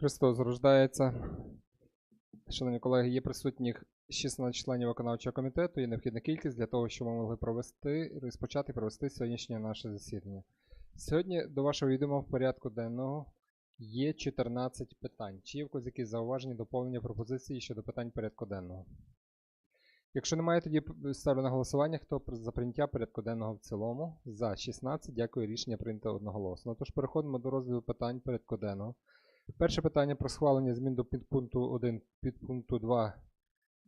Христос рождається. Шановні колеги, є присутніх 16 членів виконавчого комітету. Є необхідна кількість для того, щоб ми могли провести, розпочати провести сьогоднішнє наше засідання. Сьогодні до вашого відома в порядку денного є 14 питань. Чи є в когось якісь зауваження, доповнення пропозиції щодо питань порядку денного? Якщо немає, тоді ставлю на голосування, хто за прийняття порядку денного в цілому. За 16. Дякую, рішення прийнято одноголосно. Тож переходимо до розгляду питань порядку денного. Перше питання про схвалення змін до підпункту 1 підпункту 2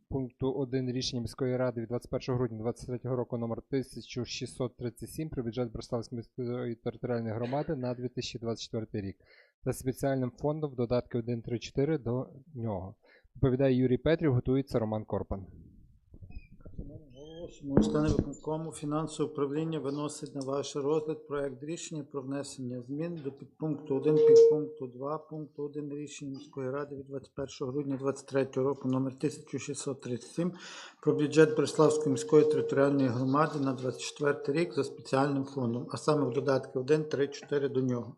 пункту 1 рішення міської ради від 21 грудня 2023 року номер 1637 про бюджет Брославської міської територіальної громади на 2024 рік за спеціальним фондом в додатки 1.3.4 до нього. Доповідає Юрій Петрів, готується Роман Корпан. Шановні члени виконкому фінансове управління виносить на ваш розгляд проект рішення про внесення змін до підпункту 1 підпункту 2 пункту 1 рішення міської ради від 21 грудня 2023 року номер 1637 про бюджет Береславської міської територіальної громади на 24 рік за спеціальним фондом, а саме в додатки 1, 3, 4 до нього.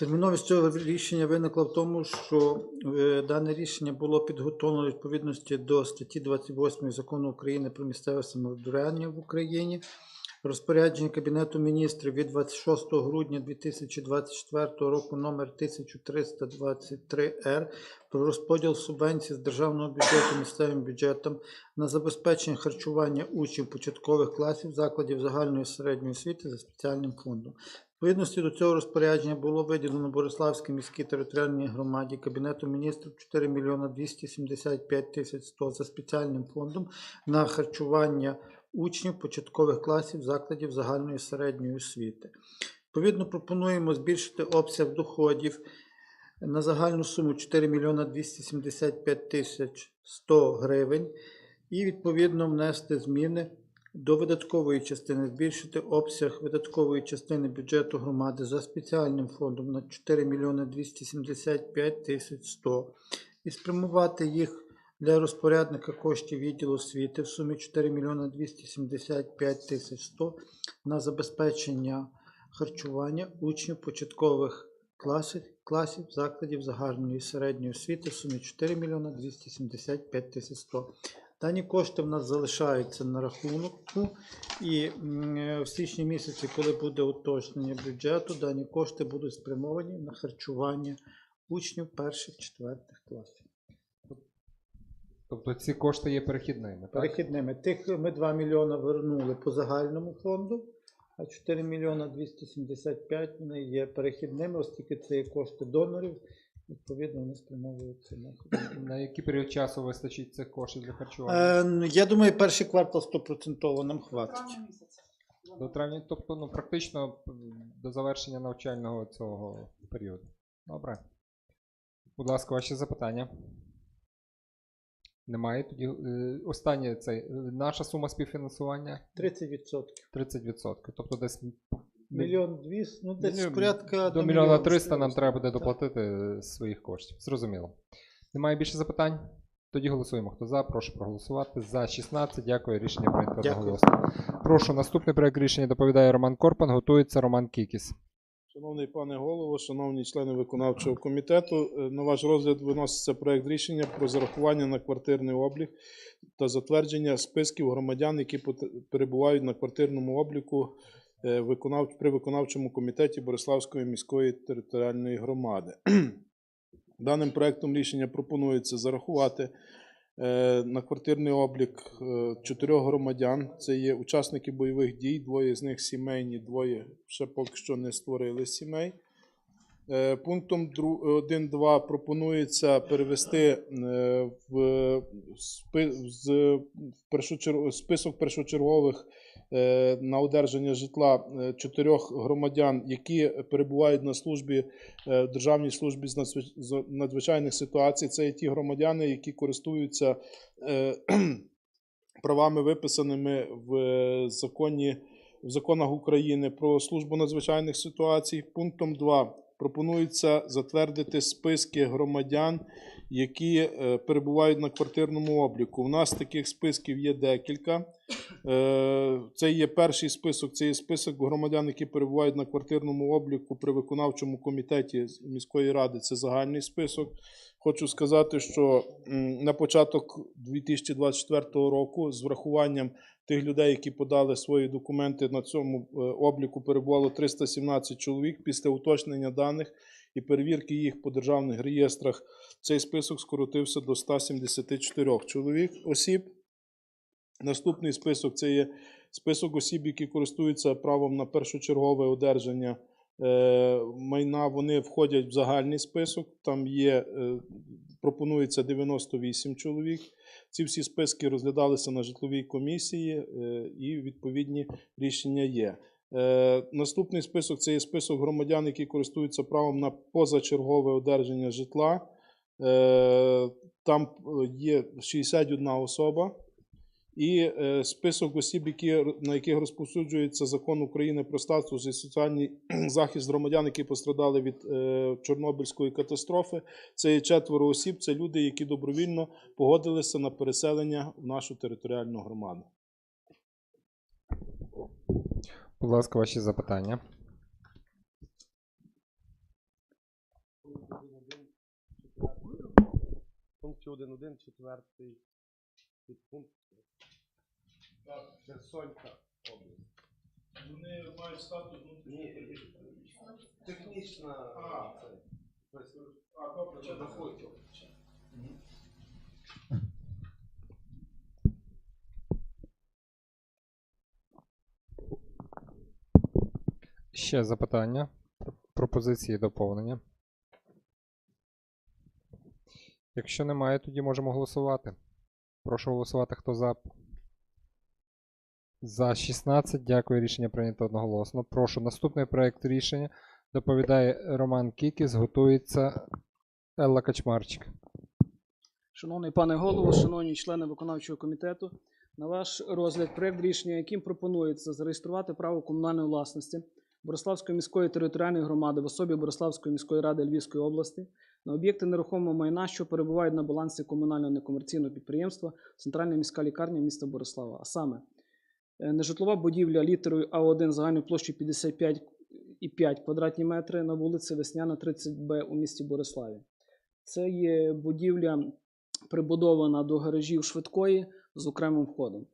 Терміновість цього рішення виникла в тому, що е, дане рішення було підготовлено відповідності до статті 28 закону України про місцеве самоврядування в Україні. Розпорядження Кабінету міністрів від 26 грудня 2024 року номер 1323-Р про розподіл субвенцій з державного бюджету місцевим бюджетам на забезпечення харчування учнів початкових класів закладів загальної середньої освіти за спеціальним фондом. Відповідності до цього розпорядження було виділено Бориславській міській територіальній громаді Кабінету міністрів 4 мільйона 275 тисяч 100 за спеціальним фондом на харчування учнів початкових класів закладів загальної середньої освіти. Відповідно, пропонуємо збільшити обсяг доходів на загальну суму 4 мільйона 275 тисяч 100 гривень і відповідно внести зміни до видаткової частини, збільшити обсяг видаткової частини бюджету громади за спеціальним фондом на 4 мільйони 275 тисяч 100 і спрямувати їх для розпорядника коштів відділу освіти в сумі 4 мільйони 275 тисяч 100 на забезпечення харчування учнів початкових класів, класів закладів загальної середньої освіти в сумі 4 мільйони 275 тисяч 100. Дані кошти в нас залишаються на рахунку, і е, в січні місяці, коли буде уточнення бюджету, дані кошти будуть спрямовані на харчування учнів перших четвертих класів. Тобто ці кошти є перехідними. Так? Перехідними. Тих ми 2 мільйони вернули по загальному фонду, а 4 мільйона 275 вони є перехідними, оскільки це є кошти донорів, відповідно, вони спрямовуються на На який період часу вистачить цих коштів для харчування? Е, я думаю, перший квартал 100% нам хватить. До травня, тобто, ну, практично до завершення навчального цього періоду. Добре. Будь ласка, ваші запитання. Немає. Тоді е, останнє це е, наша сума співфінансування 30%. 30%. Тобто десь Мільйон двісті, ну десь порядка до мільйона 300 нам треба буде доплатити з своїх коштів. Зрозуміло. Немає більше запитань? Тоді голосуємо. Хто за, прошу проголосувати. За 16. Дякую. Рішення прийнято Дякую. одноголосно. Прошу, наступний проект рішення доповідає Роман Корпан. Готується Роман Кікіс. Шановний пане голово, шановні члени виконавчого комітету, е, на ваш розгляд виноситься проект рішення про зарахування на квартирний облік та затвердження списків громадян, які пот- перебувають на квартирному обліку. При виконавчому комітеті Бориславської міської територіальної громади. Даним проектом рішення пропонується зарахувати е, на квартирний облік е, чотирьох громадян. Це є учасники бойових дій, двоє з них сімейні, двоє ще поки що не створили сімей. Е, Пунктом 1.2 пропонується перевести е, в список першочергових е, на одержання житла е, чотирьох громадян, які перебувають на службі е, в Державній службі з надзвич- надзвичайних ситуацій. Це є ті громадяни, які користуються е, правами, виписаними в е, законі в законах України про службу надзвичайних ситуацій. Пунктом 2 пропонується затвердити списки громадян, які е, перебувають на квартирному обліку. У нас таких списків є декілька. Е, Це є перший список, це є список громадян, які перебувають на квартирному обліку при виконавчому комітеті міської ради. Це загальний список. Хочу сказати, що на початок 2024 року з врахуванням тих людей, які подали свої документи на цьому е, обліку, перебувало 317 чоловік. Після уточнення даних і перевірки їх по державних реєстрах цей список скоротився до 174 чоловік осіб. Наступний список це є список осіб, які користуються правом на першочергове одержання е, майна. Вони входять в загальний список. Там є, е, пропонується 98 чоловік. Ці всі списки розглядалися на житловій комісії, е, і відповідні рішення є. Е, Наступний список це є список громадян, які користуються правом на позачергове одержання житла. Е, Там е, є 61 особа. І список осіб, які, на яких розповсюджується закон України про статус і соціальний захист громадян, які пострадали від Чорнобильської катастрофи. Це є четверо осіб. Це люди, які добровільно погодилися на переселення в нашу територіальну громаду. Будь ласка, ваші запитання. пункті 1.1, четвертий підпункт. Херсонська область. Вони мають статус Ні, технічна. А. це, тобто, А, добре, Чи заходьте? Ще запитання, пропозиції доповнення. Якщо немає, тоді можемо голосувати. Прошу голосувати, хто за. За 16. Дякую. Рішення прийнято одноголосно. Прошу. Наступний проект рішення доповідає Роман Кікіс. Готується Елла Качмарчик. Шановний пане голово, шановні члени виконавчого комітету, на ваш розгляд проект рішення, яким пропонується зареєструвати право комунальної власності Бориславської міської територіальної громади в особі Бориславської міської ради Львівської області на об'єкти нерухомого майна, що перебувають на балансі комунального некомерційного підприємства Центральна міська лікарня міста Борислава. А саме е, нежитлова будівля літерою А1 загальною площею 55,5 квадратні метри на вулиці Весняна, 30Б у місті Бориславі. Це є будівля прибудована до гаражів швидкої з окремим входом.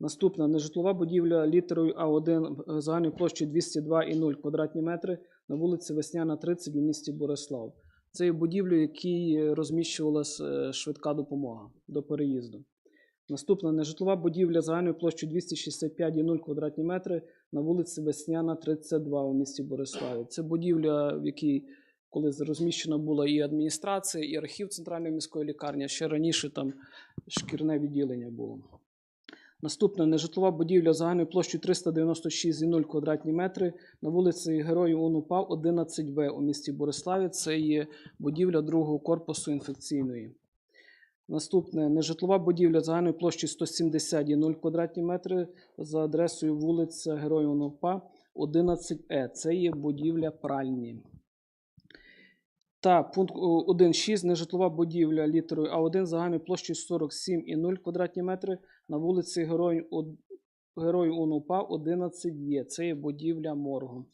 Наступна нежитлова будівля літерою А1 е, загальною площею 202,0 квадратні метри на вулиці Весняна, 30 у місті Борислав. Це є будівля, в якій розміщувалася е, швидка допомога до переїзду. Наступна нежитлова будівля загальною площею 265,0 квадратні метри на вулиці Весняна, 32 у місті Бориславі. Це будівля, в якій коли розміщена була і адміністрація, і архів центральної міської лікарні. Ще раніше там шкірне відділення було. Наступна нежитлова будівля загальною площею 396,0 квадратні метри на вулиці Героїв УНУПА 11В у місті Бориславі. Це є будівля другого корпусу інфекційної. Наступне нежитлова будівля загальною площею 170,0 квадратні метри за адресою вулиця Героїв УНУПА 11Е. Це є будівля пральні. Та пункт 1.6 нежитлова будівля літерою А1 загальною площею 47,0 квадратні метри на вулиці Герой, Героїв УНУПА 11 є. Це є будівля моргу.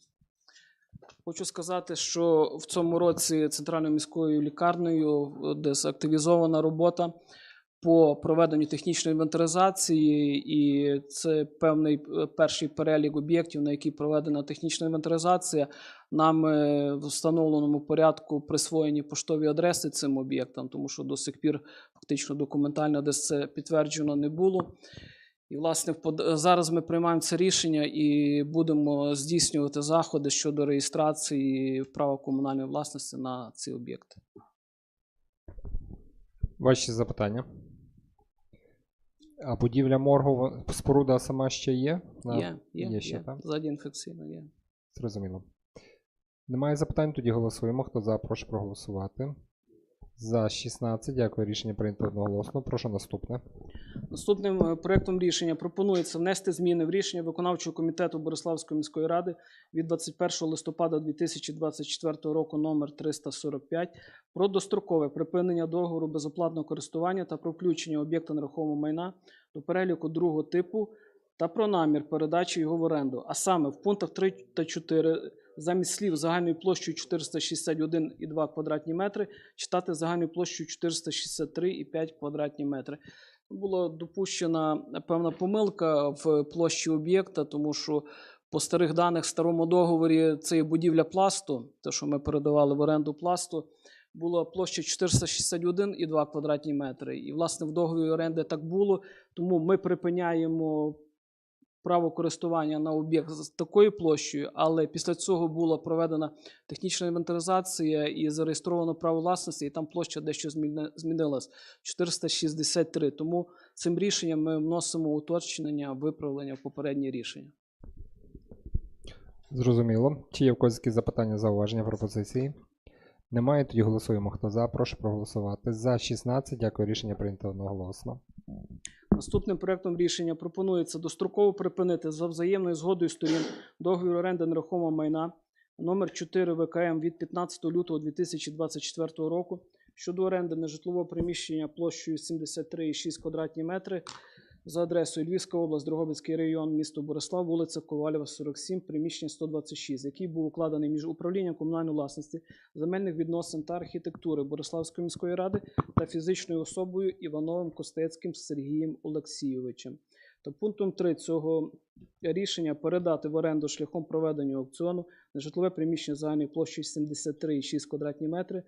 Хочу сказати, що в цьому році центральною міською лікарнею де активізована робота по проведенню технічної інвентаризації, і це певний е, перший перелік об'єктів, на які проведена технічна інвентаризація. Нам е, в встановленому порядку присвоєні поштові адреси цим об'єктам, тому що до сих пір фактично документально десь це підтверджено не було. І, власне, зараз ми приймаємо це рішення і будемо здійснювати заходи щодо реєстрації права комунальної власності на ці об'єкти. Ваші запитання. А будівля моргу, споруда сама ще є? На- Є, є, є ще, є. Там? Ззаді інфекційно є. Зрозуміло. Немає запитань, тоді голосуємо. Хто за, прошу проголосувати. За 16. Дякую. Рішення прийнято одноголосно. Прошу наступне. Наступним е, проектом рішення пропонується внести зміни в рішення виконавчого комітету Бориславської міської ради від 21 листопада 2024 року номер 345 про дострокове припинення договору безоплатного користування та про включення об'єкта нерухомого майна до переліку другого типу та про намір передачі його в оренду. А саме в пунктах 3 та 4 замість слів загальною площею 461,2 квадратні метри читати загальною площею 463,5 квадратні метри. Була допущена певна помилка в площі об'єкта, тому що по старих даних в старому договорі це є будівля пласту, те, що ми передавали в оренду пласту, була площа 461,2 квадратні метри. І, власне, в договорі оренди так було, тому ми припиняємо право користування на об'єкт з такою площею, але після цього була проведена технічна інвентаризація і зареєстровано право власності, і там площа дещо зміни- змінилась 463. Тому цим рішенням ми вносимо уточнення, виправлення в попереднє рішення. Зрозуміло. Чи є в когось якісь запитання, зауваження, пропозиції? Немає, тоді голосуємо. Хто за, прошу проголосувати. За 16. Дякую. Рішення прийнято одноголосно. Наступним проектом рішення пропонується достроково припинити за взаємною згодою сторін договір оренди нерухомого майна номер 4 ВКМ від 15 лютого 2024 року щодо оренди нежитлового приміщення площею 73,6 квадратні метри за адресою Львівська область, Дрогобицький район, місто Борислав, вулиця Ковалєва, 47, приміщення 126, який був укладений між управлінням комунальної власності, земельних відносин та архітектури Бориславської міської ради та фізичною особою Івановим Костецьким Сергієм Олексійовичем. Та пунктом 3 цього рішення передати в оренду шляхом проведення аукціону нежитлове приміщення загальною площею 73,6 квадратні метри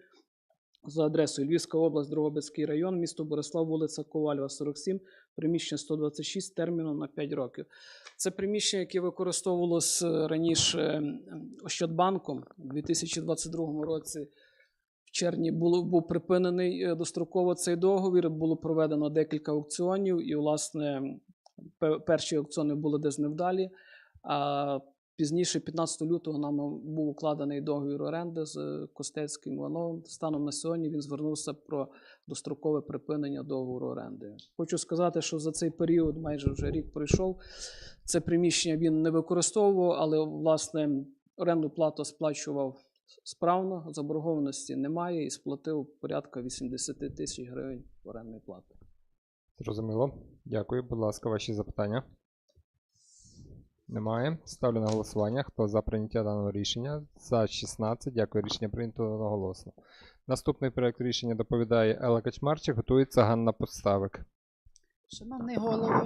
за адресою Львівська область, Дрогобицький район, місто Борислав, вулиця Ковальова, 47, приміщення 126 терміном на 5 років. Це приміщення, яке використовувалося раніше Ощадбанком у 2022 році. В червні було, був припинений е, достроково цей договір, було проведено декілька аукціонів, і, власне, перші аукціони були десь невдалі. А пізніше, 15 лютого, нам був укладений договір оренди з Костецьким Івановим. Станом на сьогодні він звернувся про дострокове припинення договору оренди. Хочу сказати, що за цей період, майже вже рік пройшов, це приміщення він не використовував, але власне оренду плату сплачував справно, заборгованості немає і сплатив порядка 80 тисяч гривень орендної плати. Зрозуміло. Дякую. Будь ласка, ваші запитання. Немає. Ставлю на голосування. Хто за прийняття даного рішення? За 16. Дякую. Рішення прийнято одноголосно. Наступний проект рішення доповідає Елла Качмарчик. Готується Ганна Подставик. Шановний голово,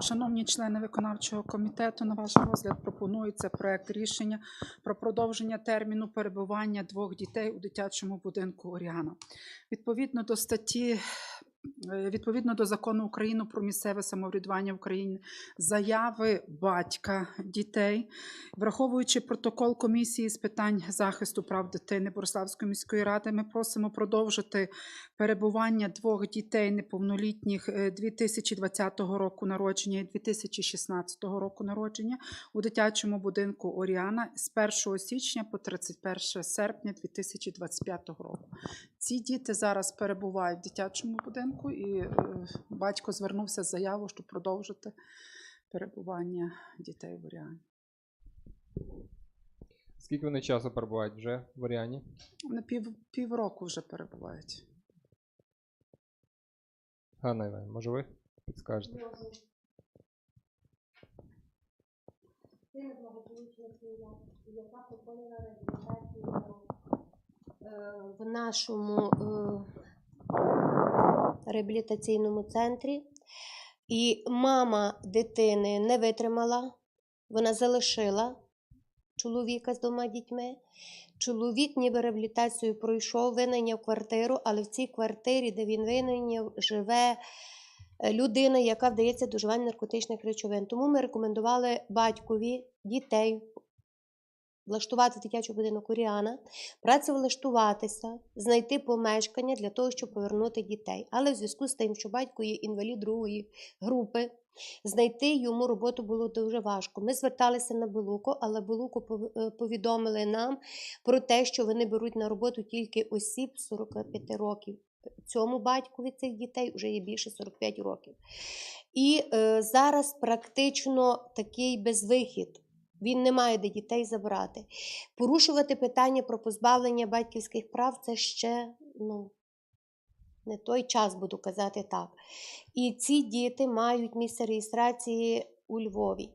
шановні члени виконавчого комітету, на ваш розгляд пропонується проект рішення про продовження терміну перебування двох дітей у дитячому будинку Оріана. Відповідно до статті. Е, Відповідно до закону України про місцеве самоврядування в Україні, заяви батька дітей, враховуючи протокол комісії з питань захисту прав дитини Бориславської міської ради, ми просимо продовжити перебування двох дітей неповнолітніх е, 2020 року народження і 2016 року народження у дитячому будинку Оріана з 1 січня по 31 серпня 2025 року. Ці діти зараз перебувають в дитячому будинку, і е, батько звернувся з заявою, щоб продовжити перебування дітей в Оріані. Скільки вони часу перебувають вже в Оріані? На пів, півроку вже перебувають. Ганна Іван, може ви підскажете? Дитина благополучна сім'я, яка проходила реабілітацію в нашому е, реабілітаційному центрі. І мама дитини не витримала, вона залишила чоловіка з двома дітьми. Чоловік ніби реабілітацію пройшов, винайняв квартиру, але в цій квартирі, де він винайняв, живе е, людина, яка вдається до вживання наркотичних речовин. Тому ми рекомендували батькові дітей влаштувати дитячий будинок Оріана, працевлаштуватися, знайти помешкання для того, щоб повернути дітей. Але в зв'язку з тим, що батько є інвалід другої групи, Знайти йому роботу було дуже важко. Ми зверталися на Белуко, але Белуко е, повідомили нам про те, що вони беруть на роботу тільки осіб 45 років. Цьому батькові цих дітей вже є більше 45 років. І е, зараз практично такий безвихід. Він не має де дітей забрати. Порушувати питання про позбавлення батьківських прав це ще ну, не той час, буду казати так. І ці діти мають місце реєстрації у Львові.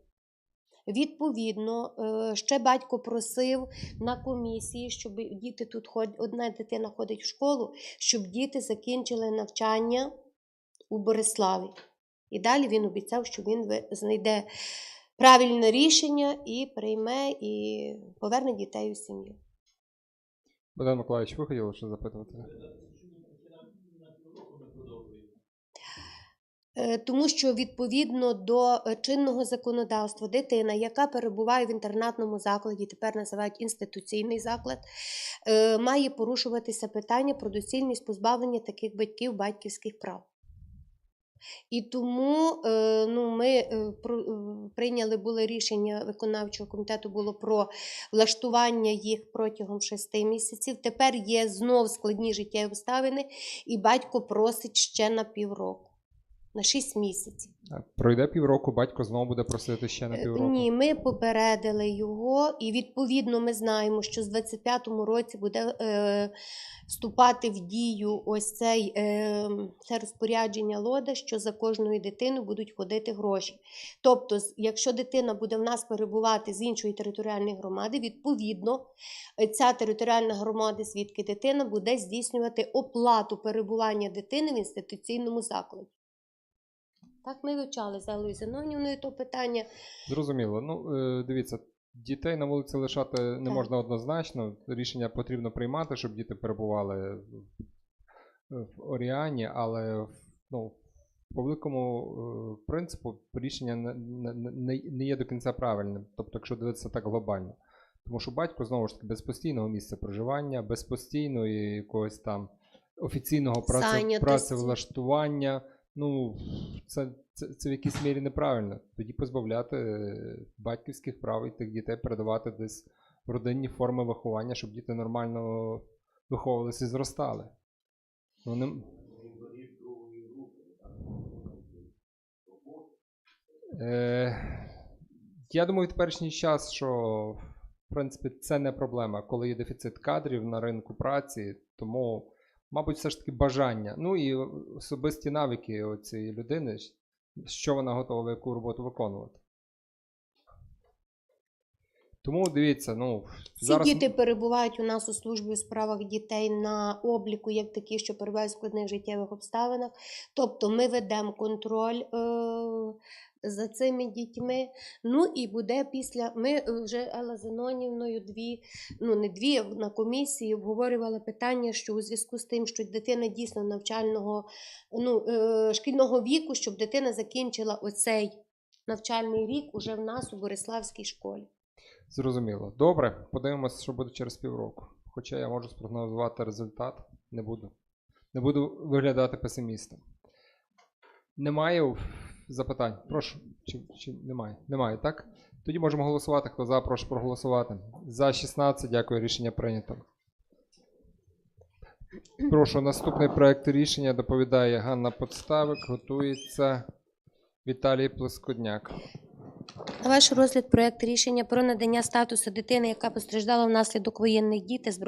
Відповідно, е, ще батько просив на комісії, щоб діти тут ходять, одна дитина ходить в школу, щоб діти закінчили навчання у Бориславі. І далі він обіцяв, що він знайде правильне рішення і прийме і поверне дітей у сім'ю. Богдан Миколаївич, ви хотіли що запитувати? Тому що відповідно до е, чинного законодавства дитина, яка перебуває в інтернатному закладі, тепер називають інституційний заклад, е, має порушуватися питання про доцільність позбавлення таких батьків батьківських прав. І тому е, ну, ми е, е, прийняли було рішення виконавчого комітету було про влаштування їх протягом шести місяців. Тепер є знов складні життєві обставини, і батько просить ще на півроку. На 6 місяців. Пройде півроку, батько знову буде просити ще на Е, півроку. Ні, ми попередили його, і відповідно ми знаємо, що з 25-му році буде е, вступати в дію ось цей, е, це розпорядження лода, що за кожною дитиною будуть ходити гроші. Тобто, якщо дитина буде в нас перебувати з іншої територіальної громади, відповідно, е, ця територіальна громада, звідки дитина буде здійснювати оплату перебування дитини в інституційному закладі. Так ми вивчали з Елою Зиновнівною то питання. Зрозуміло. Ну, е, дивіться, дітей на вулиці лишати не Так. можна однозначно. Рішення потрібно приймати, щоб діти перебували в, Оріані, але ну, по великому е, принципу рішення не, є до кінця правильним. Тобто, якщо дивитися так глобально. Тому що батько знову ж таки без постійного місця проживання, без постійної якогось там офіційного працевлаштування. Ну, це, це, це в якійсь мірі неправильно. Тоді позбавляти е, батьківських прав і тих дітей передавати десь в родинні форми виховання, щоб діти нормально виховувалися і зростали. Ну. Е, я думаю, в теперішній час, що в принципі це не проблема, коли є дефіцит кадрів на ринку праці, тому, мабуть, все ж таки бажання. Ну і особисті навики цієї людини, що вона готова яку роботу виконувати. Тому дивіться, ну Ці зараз діти перебувають у нас у службі у справах дітей на обліку, як такі, що перебувають в складних життєвих обставинах. Тобто ми ведемо контроль е- за цими дітьми. Ну і буде після. Ми е, вже Елла Зенонівною дві, ну не дві, на комісії обговорювали питання, що у зв'язку з тим, що дитина дійсно навчального ну, е- шкільного віку, щоб дитина закінчила оцей навчальний рік уже в нас у Бориславській школі. Зрозуміло. Добре, подивимося, що буде через півроку. Хоча я можу спрогнозувати результат, не буду. Не буду виглядати песимістом. Немає запитань? Прошу. Чи, чи немає? Немає, так? Тоді можемо голосувати. Хто за, прошу проголосувати. За 16, дякую, рішення прийнято. Прошу, наступний проект рішення доповідає Ганна Подставик, готується Віталій Плескодняк. На ваш розгляд проект рішення про надання статусу дитини, яка постраждала внаслідок воєнних дій та збройних